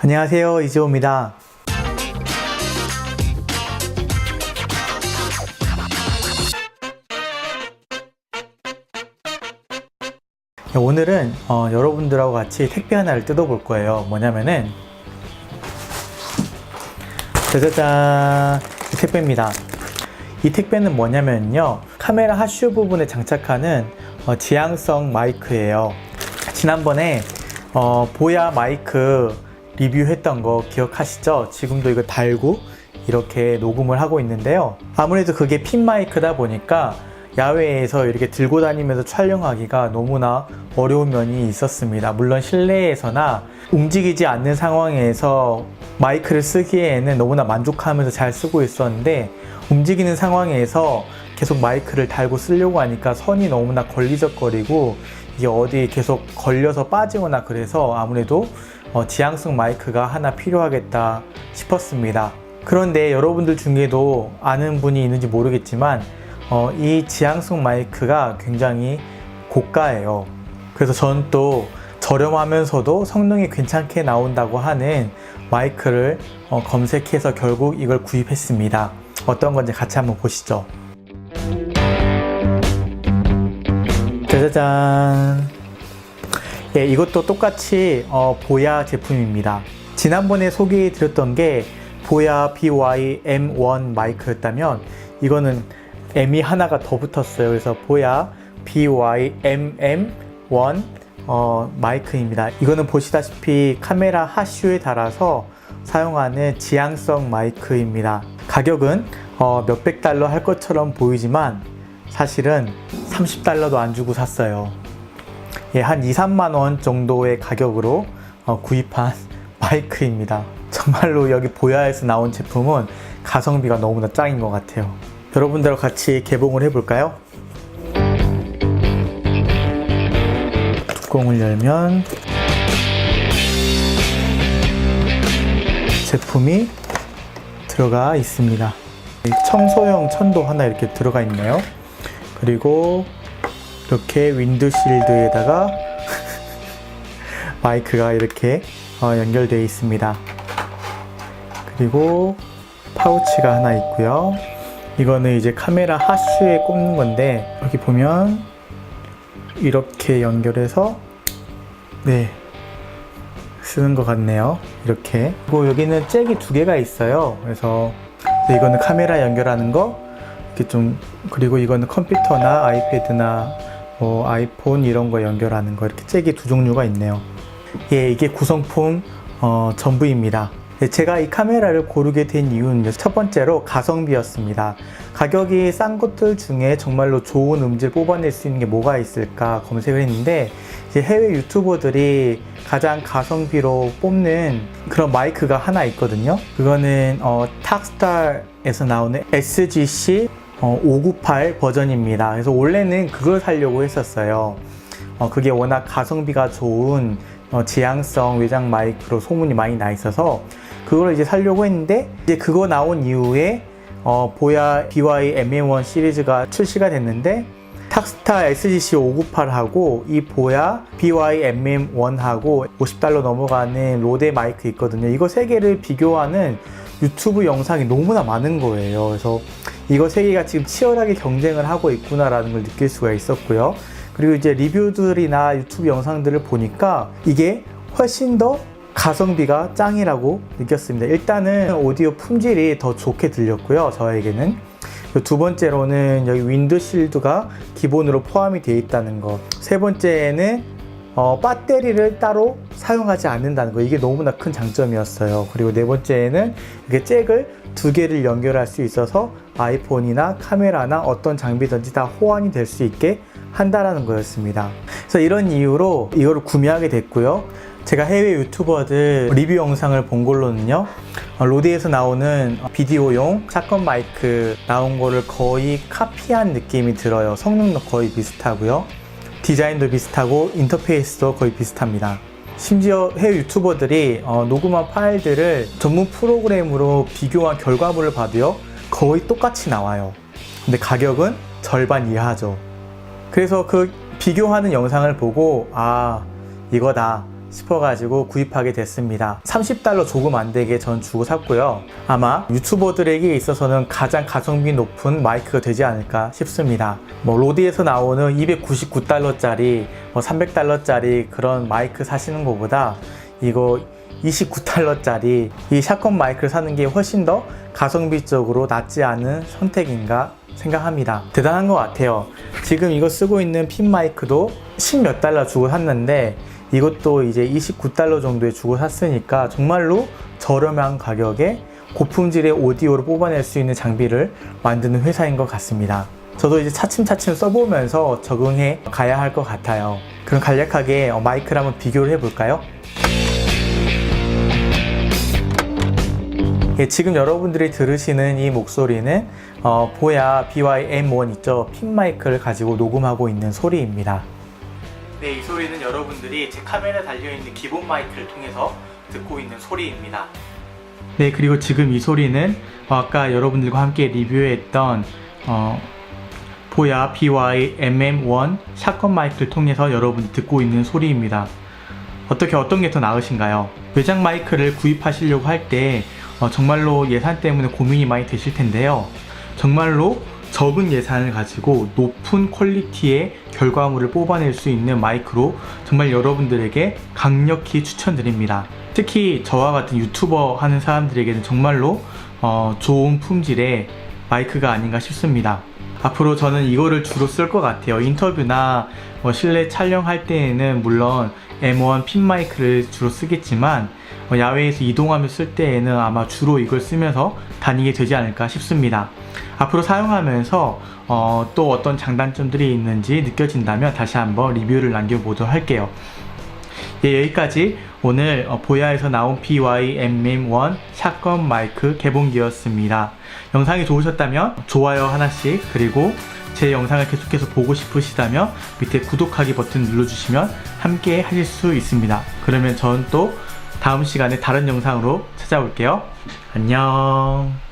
안녕하세요 이지호입니다. 오늘은 어, 여러분들하고 같이 택배 하나를 뜯어볼 거예요. 뭐냐면은 짜자잔 이 택배입니다. 이 택배는 뭐냐면요 카메라 하슈 부분에 장착하는 어, 지향성 마이크예요. 지난번에 어, 보야 마이크 리뷰했던 거 기억하시죠? 지금도 이거 달고 이렇게 녹음을 하고 있는데요. 아무래도 그게 핀 마이크다 보니까 야외에서 이렇게 들고 다니면서 촬영하기가 너무나 어려운 면이 있었습니다. 물론 실내에서나 움직이지 않는 상황에서 마이크를 쓰기에는 너무나 만족하면서 잘 쓰고 있었는데 움직이는 상황에서 계속 마이크를 달고 쓰려고 하니까 선이 너무나 걸리적거리고 이게 어디 계속 걸려서 빠지거나 그래서 아무래도 어, 지향성 마이크가 하나 필요하겠다 싶었습니다. 그런데 여러분들 중에도 아는 분이 있는지 모르겠지만 어, 이 지향성 마이크가 굉장히 고가예요. 그래서 저는 또 저렴하면서도 성능이 괜찮게 나온다고 하는 마이크를 어, 검색해서 결국 이걸 구입했습니다. 어떤 건지 같이 한번 보시죠. 짜자잔. 예, 이것도 똑같이 어, 보야 제품입니다. 지난번에 소개해 드렸던 게 보야 BY M1 마이크였다면 이거는 M이 하나가 더 붙었어요. 그래서 보야 BY MM1 어, 마이크입니다. 이거는 보시다시피 카메라 하슈에 달아서 사용하는 지향성 마이크입니다. 가격은 어, 몇백 달러 할 것처럼 보이지만 사실은 30달러도 안 주고 샀어요. 예, 한 2, 3만 원 정도의 가격으로 어, 구입한 마이크입니다. 정말로 여기 보야에서 나온 제품은 가성비가 너무나 짱인 것 같아요. 여러분들과 같이 개봉을 해볼까요? 뚜껑을 열면 제품이 들어가 있습니다. 청소용 천도 하나 이렇게 들어가 있네요. 그리고 이렇게 윈드실드에다가 마이크가 이렇게 어, 연결되어 있습니다. 그리고 파우치가 하나 있고요. 이거는 이제 카메라 하슈에 꼽는 건데 여기 보면 이렇게 연결해서 네 쓰는 것 같네요. 이렇게 그리고 여기는 잭이 두 개가 있어요. 그래서 네, 이거는 카메라 연결하는 거 이렇게 좀 그리고 이거는 컴퓨터나 아이패드나 뭐 아이폰 이런 거 연결하는 거 이렇게 잭이 두 종류가 있네요. 예, 이게 구성품 어, 전부입니다. 예, 제가 이 카메라를 고르게 된 이유는 첫 번째로 가성비였습니다. 가격이 싼 것들 중에 정말로 좋은 음질 뽑아낼 수 있는 게 뭐가 있을까 검색을 했는데 해외 유튜버들이 가장 가성비로 뽑는 그런 마이크가 하나 있거든요. 그거는 어, 탁스타에서 나오는 SGC 어, 598 버전입니다. 그래서 원래는 그걸 사려고 했었어요. 어, 그게 워낙 가성비가 좋은 어, 지향성 외장 마이크로 소문이 많이 나 있어서 그걸 이제 살려고 했는데 이제 그거 나온 이후에 어, 보야 BY MM1 시리즈가 출시가 됐는데 탁스타 SGC 598하고 이 보야 BY MM1하고 50달러 넘어가는 로데 마이크 있거든요. 이거 세 개를 비교하는 유튜브 영상이 너무나 많은 거예요. 그래서 이거 세 개가 지금 치열하게 경쟁을 하고 있구나라는 걸 느낄 수가 있었고요. 그리고 이제 리뷰들이나 유튜브 영상들을 보니까 이게 훨씬 더 가성비가 짱이라고 느꼈습니다. 일단은 오디오 품질이 더 좋게 들렸고요. 저에게는. 두 번째로는 여기 윈드실드가 기본으로 포함이 되어 있다는 거. 세 번째는 어, 배터리를 따로 사용하지 않는다는 거. 이게 너무나 큰 장점이었어요. 그리고 네 번째는 이렇게 잭을 두 개를 연결할 수 있어서 아이폰이나 카메라나 어떤 장비든지 다 호환이 될 수 있게 한다라는 거였습니다. 그래서 이런 이유로 이거를 구매하게 됐고요. 제가 해외 유튜버들 리뷰 영상을 본 걸로는요, 어, 로디에서 나오는 비디오용 샷건 마이크 나온 거를 거의 카피한 느낌이 들어요. 성능도 거의 비슷하고요. 디자인도 비슷하고 인터페이스도 거의 비슷합니다. 심지어 해외 유튜버들이 어, 녹음한 파일들을 전문 프로그램으로 비교한 결과물을 봐도요, 거의 똑같이 나와요. 근데 가격은 절반 이하죠. 그래서 그 비교하는 영상을 보고, 아, 이거다. 싶어가지고 구입하게 됐습니다. 30달러 조금 안 되게 전 주고 샀고요. 아마 유튜버들에게 있어서는 가장 가성비 높은 마이크가 되지 않을까 싶습니다. 뭐 로디에서 나오는 299달러짜리, 뭐 300달러짜리 그런 마이크 사시는 것보다 이거 29달러짜리 이 샷건 마이크를 사는 게 훨씬 더 가성비적으로 낫지 않은 선택인가 생각합니다. 대단한 것 같아요. 지금 이거 쓰고 있는 핀 마이크도 10몇 달러 주고 샀는데 이것도 이제 29달러 정도에 주고 샀으니까 정말로 저렴한 가격에 고품질의 오디오를 뽑아낼 수 있는 장비를 만드는 회사인 것 같습니다. 저도 이제 차츰차츰 써보면서 적응해 가야 할 것 같아요. 그럼 간략하게 어, 마이크를 한번 비교를 해볼까요? 예, 지금 여러분들이 들으시는 이 목소리는 어, 보야 BY-M1 있죠? 핀 마이크를 가지고 녹음하고 있는 소리입니다. 네, 이 소리는 여러분들이 제 카메라에 달려있는 기본 마이크를 통해서 듣고 있는 소리입니다. 네, 그리고 지금 이 소리는 어, 아까 여러분들과 함께 리뷰했던 어, 보야 BY-MM1 샷건 마이크를 통해서 여러분이 듣고 있는 소리입니다. 어떻게 어떤 게 더 나으신가요? 외장 마이크를 구입하시려고 할때 어, 정말로 예산 때문에 고민이 많이 되실 텐데요. 정말로 적은 예산을 가지고 높은 퀄리티의 결과물을 뽑아낼 수 있는 마이크로 정말 여러분들에게 강력히 추천드립니다. 특히 저와 같은 유튜버 하는 사람들에게는 정말로 어, 좋은 품질의 마이크가 아닌가 싶습니다. 앞으로 저는 이거를 주로 쓸 것 같아요. 인터뷰나 뭐 실내 촬영할 때에는 물론 M1 핀 마이크를 주로 쓰겠지만 어, 야외에서 이동하며 쓸 때에는 아마 주로 이걸 쓰면서 다니게 되지 않을까 싶습니다. 앞으로 사용하면서 어, 또 어떤 장단점들이 있는지 느껴진다면 다시 한번 리뷰를 남겨보도록 할게요. 예, 여기까지 오늘 어, 보야에서 나온 BY-MM1 샷건 마이크 개봉기였습니다. 영상이 좋으셨다면 좋아요 하나씩 그리고 제 영상을 계속해서 보고 싶으시다면 밑에 구독하기 버튼 눌러주시면 함께 하실 수 있습니다. 그러면 전 또 다음 시간에 다른 영상으로 찾아올게요. 안녕.